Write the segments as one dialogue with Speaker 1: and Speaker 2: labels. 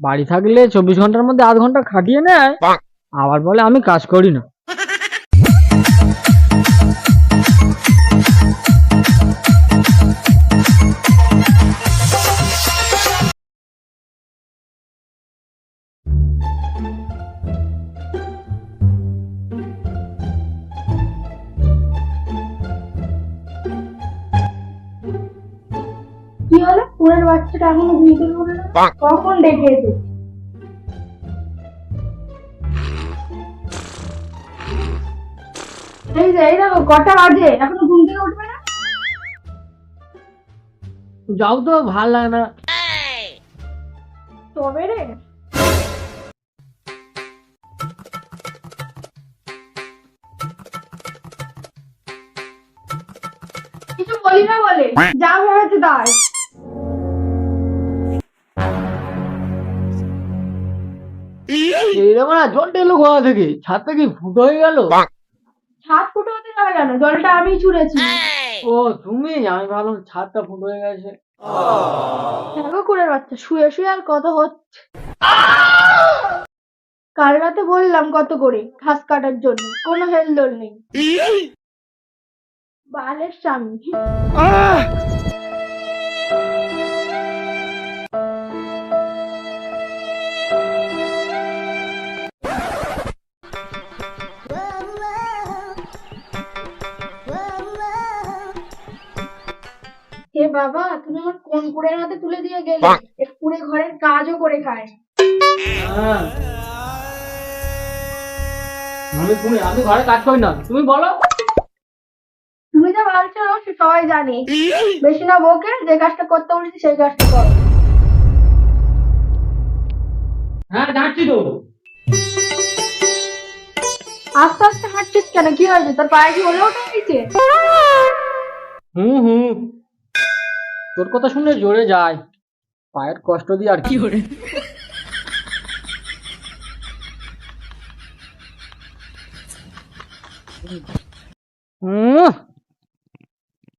Speaker 1: বাড়ি থাকলে চব্বিশ ঘণ্টার মধ্যে আধ ঘণ্টা খাটিয়ে নেয় আবার বলে আমি কাজ করি না।
Speaker 2: কি হলো? পুরের বাচ্চাটা এখনও ঘুমিয়ে পড়ে না? কখন ডেকে এসেছি এই যে এই দেখো কটা বাজে? এখনও ঘুম থেকে উঠবে না?
Speaker 1: যাও তো ভালো লাগে না।
Speaker 2: তবে রে। কিছু বলি না বলে? যা ভেবেছে তাই।
Speaker 1: এইরকম না জলটা এলো গোয়া থেকে। ছাদটা কি ফুটো হয়ে গেল?
Speaker 2: ছাদ ফুটো হতে যাবে কেন জলটা আমি ছুঁড়েছি।
Speaker 1: ও তুমি? আমি ভাবলাম ছাদটা ফুটো হয়ে গেছে।
Speaker 2: দেখো কুড়ের বাচ্চা শুয়ে শুয়ে আর কত হচ্ছে। কাল রাতে বললাম কত করে ঘাস কাটার জন্য কোনো হেলদোল নেই। বালের স্বামী। হে বাবা তুমি আমার কোন কুড়ের হাতে তুলে দিয়ে গেলে? কুড়ে ঘরের কাজও করে খায়।
Speaker 1: হ্যাঁ। আমি তুমি আমি ঘরে কাজ করি না। তুমি বলো।
Speaker 2: তুমি যা ভাবছ সে সবাই জানে। বেশি না বকে যে কাজটা করতে বলেছি সেই কাজটা করো।
Speaker 1: হ্যাঁ যাচ্ছি তো।
Speaker 2: আস্তে আস্তে হাঁটছিস কেন? কি হয়েছে? তোর পায়ে কি হলে ওঠা
Speaker 1: হুম হুম। তোর কথা শুনে জোরে যায়। পায়ের কষ্ট দিয়ে আর কি। করে?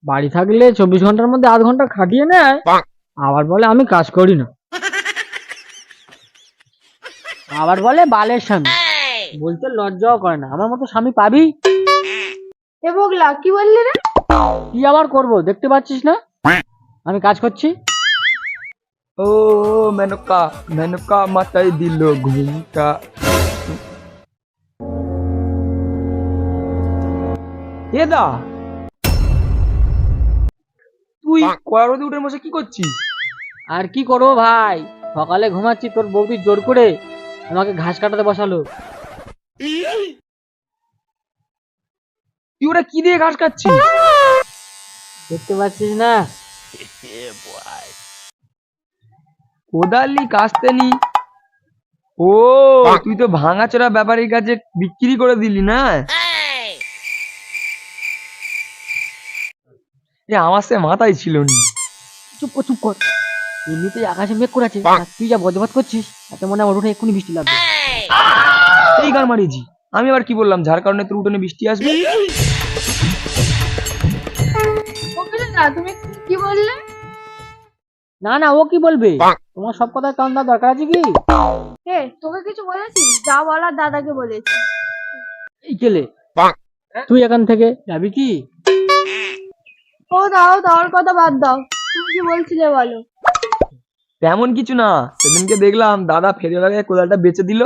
Speaker 1: বাড়ি থাকলে চব্বিশ ঘণ্টার মধ্যে আধ ঘণ্টা খাটিয়ে নেয়। আবার বলে আমি কাজ করি না। আবার বলে বালের স্বামী। বলতে লজ্জাও করে না। আমার মতো স্বামী পাবি?
Speaker 2: এ বগলা কি বললি রে?
Speaker 1: কি আবার করব? দেখতে পাচ্ছিস না? আমি কাজ করছি।
Speaker 3: ও মেনকা মেনকা মাথায় দিল ঘুমটা। এ দা তুই কড়া রোদে উঠে বসে কি করছিস?
Speaker 1: আর কি করব ভাই? সকালে ঘুমাচ্ছি তোর বৌদি জোর করে আমাকে ঘাস কাটাতে বসালো।
Speaker 3: তুই ওরা কি দিয়ে ঘাস কাটছিস?
Speaker 1: দেখতে পাচ্ছিস না?
Speaker 3: কোদালি কাস্তে নি ও তুই তো ভাঙাচোরা ব্যাপারীর কাছে বিক্রি করে দিলি না? এ আমার সে মাথায় ছিল না।
Speaker 1: চুপ কর চুপ কর। এমনিতেই আকাশে মেঘ করেছে। তুই যা বজ্রপাত করছিস তাতে মনে হয় আমার উঠে এক্ষুনি বৃষ্টি লাগবে।
Speaker 3: এই গান মারিয়েছি। আমি আবার কি বললাম? যার কারণে তোর উঠোনে বৃষ্টি আসবে?
Speaker 2: না তুমি কি বললে?
Speaker 1: না না ও কি বলবে? তোমার সব কথা কান দেওয়ার দরকার আছে কি?
Speaker 2: হে তোকে কিছু বলেছি? যা বলার দাদাকে বলেছি।
Speaker 1: এই কেলে? তুই এখান থেকে যাবি কি?
Speaker 2: ও দাও দাওয়ার কথা বাদ দাও। তুমি কি বলছিলে বলো।
Speaker 3: তেমন কিছু না সেদিনকে দেখলাম দাদা ফেরিওয়ালা আগে কোদালটা বেচে দিল।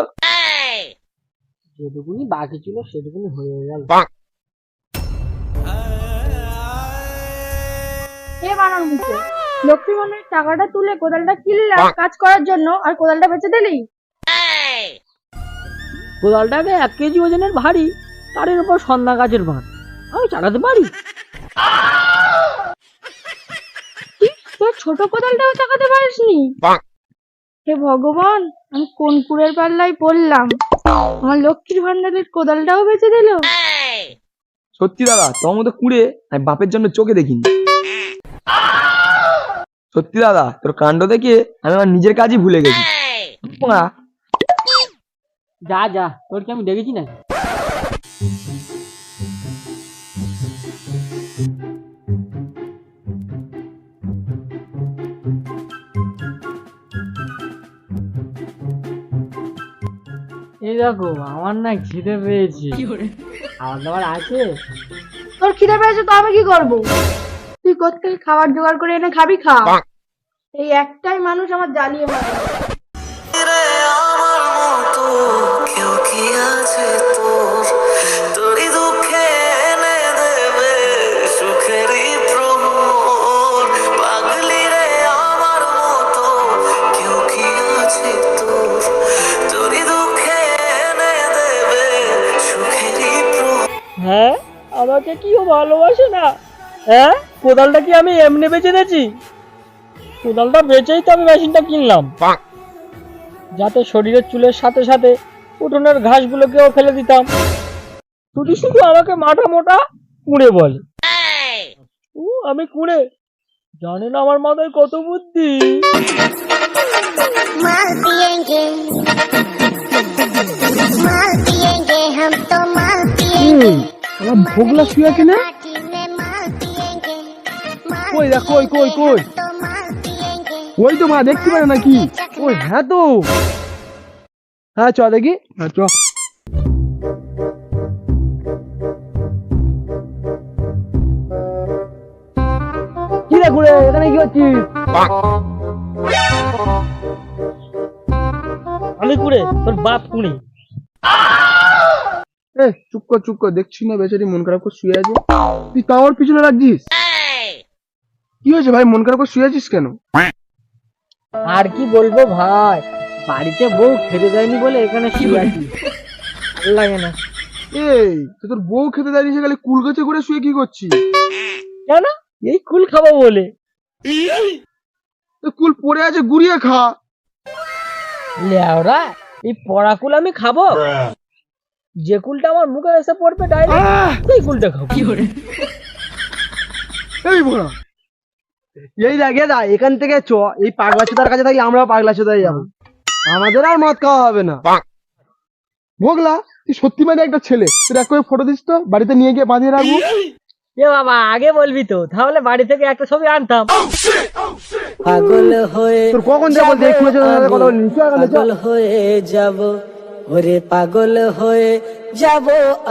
Speaker 1: যেটুকুনি বাকি ছিল সেটুকুনি হয়ে গেল।
Speaker 2: হে মুখে। লক্ষ্মী মনের টাকাটা তুলে কোদালটা কিনলাম কাজ করার জন্য আর কোদালটা বেচে দিলি?
Speaker 1: কোদালটাকে এক কেজি ওজনের ভারী তার উপর সন্ধ্যা গাছের ভাত আমি চালাতে পারি?
Speaker 2: তোর ছোট কোদালটাও চাকাতে পারিসনি? হে ভগবান আমি কোন কুড়ের পাল্লায় পড়লাম? আমার লক্ষ্মীর ভান্ডারের কোদালটাও বেচে দিল?
Speaker 3: সত্যি দাদা তোমার মতো কুড়ে আমি বাপের জন্য চোখে দেখিনি। সত্যি দাদা তোর কাণ্ড দেখে আমি আমার নিজের কাজই ভুলে গেছি।
Speaker 1: যা যা তোর কি আমি দেখেছি না এই দেখো আমার না খিদে পেয়েছে। খাবার দাবার আছে?
Speaker 2: তোর খিদে পেয়েছে তো আমি কি করব? তুই খাবার জোগাড় করে এনে খাবি খা। এই একটাই মানুষ আমার জ্বালিয়ে মারে।
Speaker 4: আমার মতো কেউ কি আছে তোর? দুঃখে এনে দেবে সুখেরই প্রহর। পাগলি রে আমার মতো কেউ কি আছে তোর? দুঃখে এনে দেবে সুখেরই প্রহর।
Speaker 1: হ্যাঁ? আমাকে কেউ ভালোবাসে না? হ্যাঁ? কোদালটা কি আমি এমনি বেঁচে দিয়েছি? কোদালটা বেচেই তো আমি মেশিনটা কিনলাম। যাতে শরীরের চুলের সাথে সাথে উঠোনের ঘাসগুলোকেও ফেলে দিতাম। শুধু শুধু আমাকে মাঠা মোটা কুঁড়ে বলে। ও আমি কুঁড়ে। জানে না আমার মাথায় কত বুদ্ধি। ভোগলা শুয়ে
Speaker 5: কেনা
Speaker 6: কই দেখ কই কই কই। ওই তো মা দেখতে পারে নাকি? ওই হ্যাঁ তো। হ্যাঁ চ দেখি। হ্যাঁ চ। কি ঘুরে
Speaker 1: তোর বাপ কুড়ি।
Speaker 6: এ চুপ কর চুপ কর দেখছি না বেচারি মন খারাপ করে শুয়ে আছে। তুই তাও পিছনে রাখছিস? কি হয়েছে ভাই? মন খারাপ করে শুয়ে আছিস কেন?
Speaker 1: আর কি বলব ভাই? বাড়িতে বউ খেতে দেয়নি বলে এখানে শুয়ে আছি। ভালো লাগে না।
Speaker 6: এই তো তোর বউ খেতে দাঁড়িয়েছে গেলে কুল গাছে করে শুয়ে কি করছিস?
Speaker 1: কেন এই কুল খাব বলে।
Speaker 6: তো কুল পড়ে আছে গুড়িয়ে খা।
Speaker 1: লেওরা এই পড়া কুল আমি খাব? যে কুলটা আমার মুখে এসে পড়বে ডাইরেক্ট সেই কুলটা খাব।
Speaker 6: কি করে এই বড়া এই দেখ দা এখান থেকে চ এই পাগলা চোদার কাছে থাকি আমরা পাগলা চোদাই যাব। আমাদের আর মদ খাওয়া হবে না। ভোগলা তুই সত্যি মানে একটা ছেলে। তুই এক করে ফটো দিস তো বাড়িতে নিয়ে গিয়ে বাঁধিয়ে রাখব।
Speaker 1: এ বাবা আগে বলবি তো তাহলে বাড়ি থেকে একটা ছবি আনতাম।
Speaker 7: পাগল হয়ে
Speaker 6: তোর কখন যাব দেখ খুলেছে কথা বলি চ এখানে চ।
Speaker 7: পাগল হয়ে যাব ওরে পাগল হয়ে যাব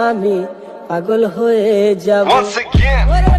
Speaker 7: আমি। পাগল হয়ে যাব। ওরে